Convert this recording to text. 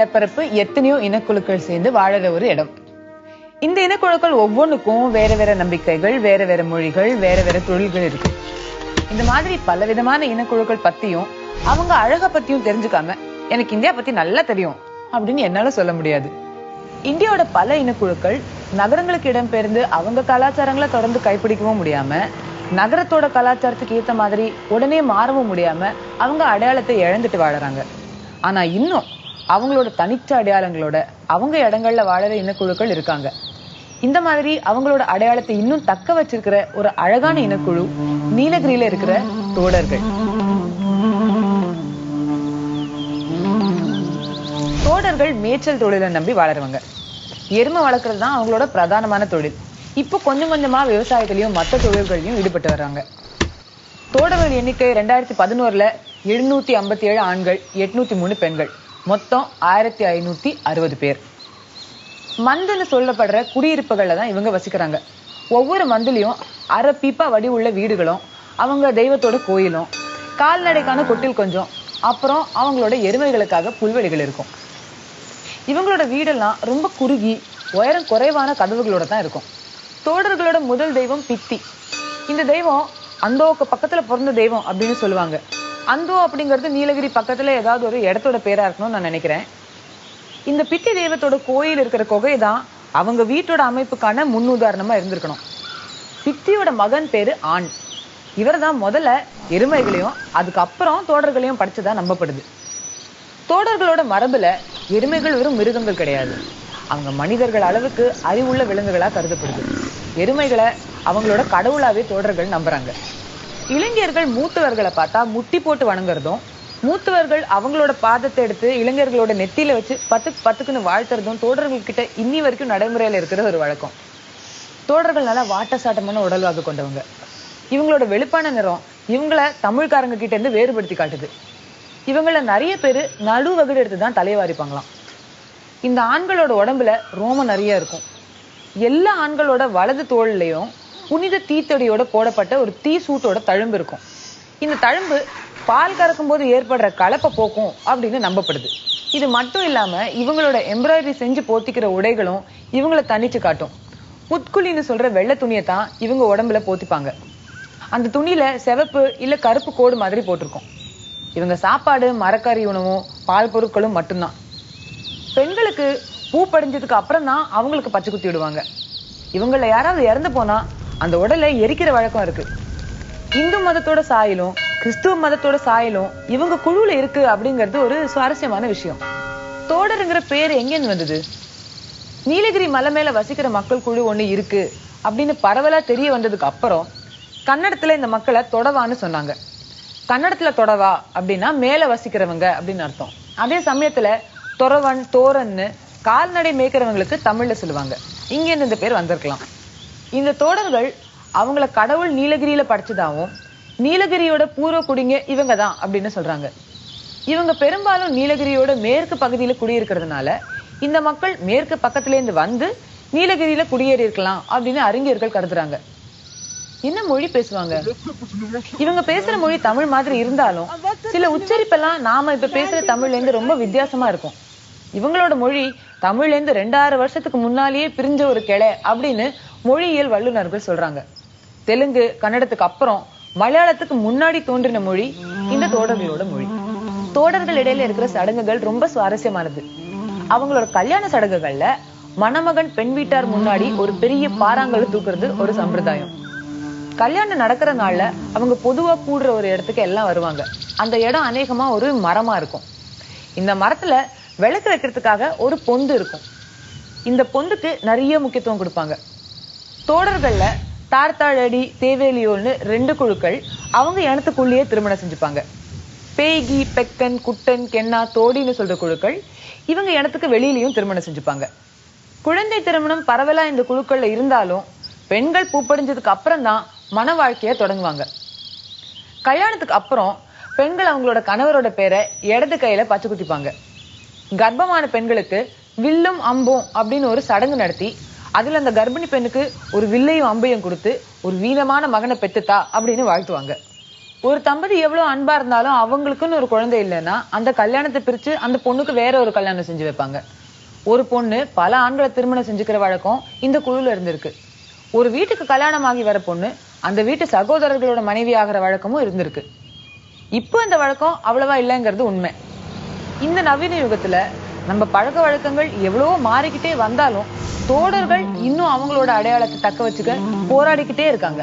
நிலப்பரப்பு எத்தனையோ இனக்குழுக்கள் சேர்ந்து வாழற ஒரு இடம். இந்த இனக்குழுக்கள் ஒவ்வொன்றுக்கும் வேற வேற நம்பிக்கைகள் வேற வேற மொழிகள் வேற வேற தொழில்கள் இருக்கு. இந்த மாதிரி பலவிதமான இனக்குழுக்கள் பத்தியும் அவங்க அழக பத்தியும் தெரிஞ்சுக்காம எனக்கு இந்தியா பத்தி நல்லா தெரியும் அப்படின்னு என்னால சொல்ல முடியாது. இந்தியாவோட பல இனக்குழுக்கள் நகரங்களுக்கு இடம்பெயர்ந்து அவங்க கலாச்சாரங்களை தொடர்ந்து கைப்பிடிக்கவும் முடியாம நகரத்தோட கலாச்சாரத்துக்கு ஏத்த மாதிரி உடனே மாறவும் முடியாம அவங்க அடையாளத்தை இழந்துட்டு வாழறாங்க. ஆனா இன்னும் அவங்களோட தனித்த அடையாளங்களோட அவங்க இடங்கள்ல வாழற இனக்குழுக்கள் இருக்காங்க. இந்த மாதிரி அவங்களோட அடையாளத்தை இன்னும் தக்க வச்சிருக்கிற ஒரு அழகான இனக்குழு நீலகிரியில இருக்கிற தோடர்கள். தோடர்கள் மேய்ச்சல் தொழிலை நம்பி வாழறவங்க. எருமை வளர்க்கறது தான் அவங்களோட பிரதானமான தொழில். இப்போ கொஞ்சம் கொஞ்சமா விவசாயத்திலயும் மற்ற தொழில்களையும் ஈடுபட்டு வர்றாங்க. தோடர்கள் எண்ணிக்கை ரெண்டாயிரத்தி பதினோருல எழுநூத்தி ஐம்பத்தி ஏழு ஆண்கள் எட்நூத்தி மூணு பெண்கள். மொத்தம் ஆயிரத்தி ஐநூத்தி அறுபது பேர். மந்துன்னு சொல்லப்படுற குடியிருப்புகளில் தான் இவங்க வசிக்கிறாங்க. ஒவ்வொரு மந்துலையும் அரை பீப்பா வடி உள்ள வீடுகளும் அவங்க தெய்வத்தோட கோயிலும் கால்நடைக்கான கொட்டில் கொஞ்சம் அப்புறம் அவங்களோட எருமைகளுக்காக புல்வெளிகள் இருக்கும். இவங்களோட வீடெல்லாம் ரொம்ப குறுகி உயரம் குறைவான கதவுகளோட தான் இருக்கும். தோடர்களோட முதல் தெய்வம் பித்தி. இந்த தெய்வம் அந்தோக்கு பக்கத்துல பிறந்த தெய்வம் அப்படின்னு சொல்லுவாங்க. அந்தோ அப்படிங்கிறது நீலகிரி பக்கத்துல ஏதாவது ஒரு இடத்தோட பேரா இருக்கணும்னு நான் நினைக்கிறேன். இந்த பித்தி தெய்வத்தோட கோயில் இருக்கிற குகை தான் அவங்க வீட்டோட அமைப்புக்கான முன்னுதாரணமா இருந்திருக்கணும். பித்தியோட மகன் பேரு ஆண். இவர் தான் முதல்ல எருமைகளையும் அதுக்கப்புறம் தோடர்களையும் படிச்சதா நம்பப்படுது. தோடர்களோட மரபுல எருமைகள் வெறும் மிருகங்கள் கிடையாது. அவங்க மனிதர்கள் அளவுக்கு அறிவுள்ள விலங்குகளா கருதப்படுது. எருமைகளை அவங்களோட கடவுளாவே தோடர்கள் நம்புறாங்க. இளைஞர்கள் மூத்தவர்களை பார்த்தா முட்டி போட்டு வணங்குறதும் மூத்தவர்கள் அவங்களோட பாதத்தை எடுத்து இளைஞர்களோட நெத்தியில வச்சு பத்துக்கு பத்துக்குன்னு வாழ்த்துறதும் தோடர்கள் கிட்ட இன்னி வரைக்கும் நடைமுறையில இருக்கிற ஒரு வழக்கம். தோடர்கள் நல்லா வாட்ட சாட்டமான உடல்வாகு கொண்டவங்க. இவங்களோட வெளுப்பான நிறம் இவங்கள தமிழ்காரங்க கிட்ட இருந்து வேறுபடுத்தி காட்டுது. இவங்கள நிறைய பேர் நடு வகுடு எடுத்து தான் தலைவாரிப்பாங்களாம். இந்த ஆண்களோட உடம்புல ரோமம் நிறைய இருக்கும். எல்லா ஆண்களோட வலது தோல்லையும் புனித தீத்தடியோட போடப்பட்ட ஒரு தீ சூட்டோட தழும்பு இருக்கும். இந்த தழும்பு பால் கறக்கும் போது ஏற்படுற கலப்பை போக்கும் அப்படின்னு நம்பப்படுது. இது மட்டும் இல்லாம இவங்களோட எம்ப்ராய்டரி செஞ்சு போத்திக்கிற உடைகளும் இவங்களை தனிச்சு காட்டும். புத்குலின்னு சொல்ற வெள்ளை துணியை தான் இவங்க உடம்புல போத்திப்பாங்க. அந்த துணியில சிவப்பு இல்ல கருப்பு கோடு மாதிரி போட்டிருக்கும். இவங்க சாப்பாடு மரக்கறி உணவும் பால் பொருட்களும் மட்டும்தான். பெண்களுக்கு பூ படிஞ்சதுக்கு அப்புறம் தான் அவங்களுக்கு பச்சை குத்தி விடுவாங்க. இவங்கள யாராவது இறந்து போனா அந்த உடலை எரிக்கிற வழக்கம் இருக்கு. இந்து மதத்தோட சாயலும் கிறிஸ்துவ மதத்தோட சாயலும் இவங்க குழுவுல இருக்கு அப்படிங்கிறது ஒரு சுவாரஸ்யமான விஷயம். தோடருங்கிற பேர் எங்கேருந்து வந்தது? நீலகிரி மலை மேல வசிக்கிற மக்கள் குழு ஒண்ணு இருக்கு அப்படின்னு பரவலா தெரிய வந்ததுக்கு அப்புறம் கன்னடத்துல இந்த மக்களை தொடவான்னு சொன்னாங்க. கன்னடத்துல தொடவா அப்படின்னா மேல வசிக்கிறவங்க அப்படின்னு அர்த்தம். அதே சமயத்துல தொரவன் தோரன்னு கால்நடை மேய்க்கிறவங்களுக்கு தமிழ்ல சொல்லுவாங்க. இங்கேருந்து இந்த பேர் வந்திருக்கலாம். இந்த தோடர்கள் அவங்கள கடவுள் நீலகிரியில படிச்சதாவும் நீலகிரியோட பூர்வ குடிங்க இவங்க தான் அப்படின்னு சொல்றாங்க. இவங்க பெரும்பாலும் நீலகிரியோட மேற்கு பகுதியில குடியிருக்கிறதுனால இந்த மக்கள் மேற்கு பக்கத்துல இருந்து வந்து நீலகிரியில குடியேறி இருக்கலாம் அப்படின்னு அறிஞர்கள் கருதுறாங்க. என்ன மொழி பேசுவாங்க? இவங்க பேசுற மொழி தமிழ் மாதிரி இருந்தாலும் சில உச்சரிப்பெல்லாம் நாம இப்ப பேசுற தமிழ்ல இருந்து ரொம்ப வித்தியாசமா இருக்கும். இவங்களோட மொழி தமிழ்ல இருந்து ரெண்டாயிரம் வருஷத்துக்கு முன்னாலேயே பிரிஞ்ச ஒரு கிளை அப்படின்னு மொழியியல் வல்லுநர்கள் சொல்றாங்க. தெலுங்கு கன்னடத்துக்கு அப்புறம் மலையாளத்துக்கு முன்னாடி தோன்றின மொழி இந்த தோடர்களோட மொழி. தோடர்கள் இடையில இருக்கிற சடங்குகள் ரொம்ப சுவாரஸ்யமானது. அவங்களோட கல்யாண சடங்குகள்ல மணமகன் பெண் வீட்டார் முன்னாடி ஒரு பெரிய பாறாங்கல் தூக்குறது ஒரு சம்பிரதாயம். கல்யாணம் நடக்கிற நாள்ல அவங்க பொதுவா கூடுற ஒரு இடத்துக்கு எல்லாம் வருவாங்க. அந்த இடம் அநேகமா ஒரு மரமா இருக்கும். இந்த மரத்துல விளக்கு வைக்கிறதுக்காக ஒரு பொந்து இருக்கும். இந்த பொந்துக்கு நிறைய முக்கியத்துவம் கொடுப்பாங்க. தோடர்கள்ல தார்த்தாழடி தேவேலியோன்னு ரெண்டு குழுக்கள் அவங்க இனத்துக்குள்ளேயே திருமணம் செஞ்சுப்பாங்க. பேய்கி பெக்கன் குட்டன் கென்னா தோடின்னு சொல்ற குழுக்கள் இவங்க இனத்துக்கு வெளியிலையும் திருமணம் செஞ்சுப்பாங்க. குழந்தை திருமணம் பரவலா இந்த குழுக்கள்ல இருந்தாலும் பெண்கள் பூப்படிஞ்சதுக்கு அப்புறம் தான் மன வாழ்க்கைய தொடங்குவாங்க. கல்யாணத்துக்கு அப்புறம் பெண்கள் அவங்களோட கணவரோட பேரை இடது கையில பச்சை குத்திப்பாங்க. கர்ப்பமான பெண்களுக்கு வில்லும் அம்பும் அப்படின்னு ஒரு சடங்கு நடத்தி அதுல அந்த கர்ப்பிணி பெண்ணுக்கு ஒரு வில்லையும் அம்பையும் கொடுத்து ஒரு வீரமான மகனை பெத்துத்தா அப்படின்னு வாழ்த்துவாங்க. ஒரு தம்பதி எவ்வளவு அன்பா இருந்தாலும் அவங்களுக்குன்னு ஒரு குழந்தை இல்லைன்னா அந்த கல்யாணத்தை பிரிச்சு அந்த பொண்ணுக்கு வேற ஒரு கல்யாணம் செஞ்சு வைப்பாங்க. ஒரு பொண்ணு பல ஆண்களை திருமணம் செஞ்சுக்கிற வழக்கம் இந்த குழுல இருந்திருக்கு. ஒரு வீட்டுக்கு கல்யாணம் ஆகி வர பொண்ணு அந்த வீட்டு சகோதரர்களோட மனைவி ஆகிற வழக்கமும் இருந்திருக்கு. இப்போ இந்த வழக்கம் அவ்வளவா இல்லைங்கிறது உண்மை. இந்த நவீன யுகத்துல நம்ம பழக்க வழக்கங்கள் எவ்வளவோ மாறிக்கிட்டே வந்தாலும் தோடர்கள் இன்னும் அவங்களோட அடையாளத்தை தக்க வச்சுக்க போராடிக்கிட்டே இருக்காங்க.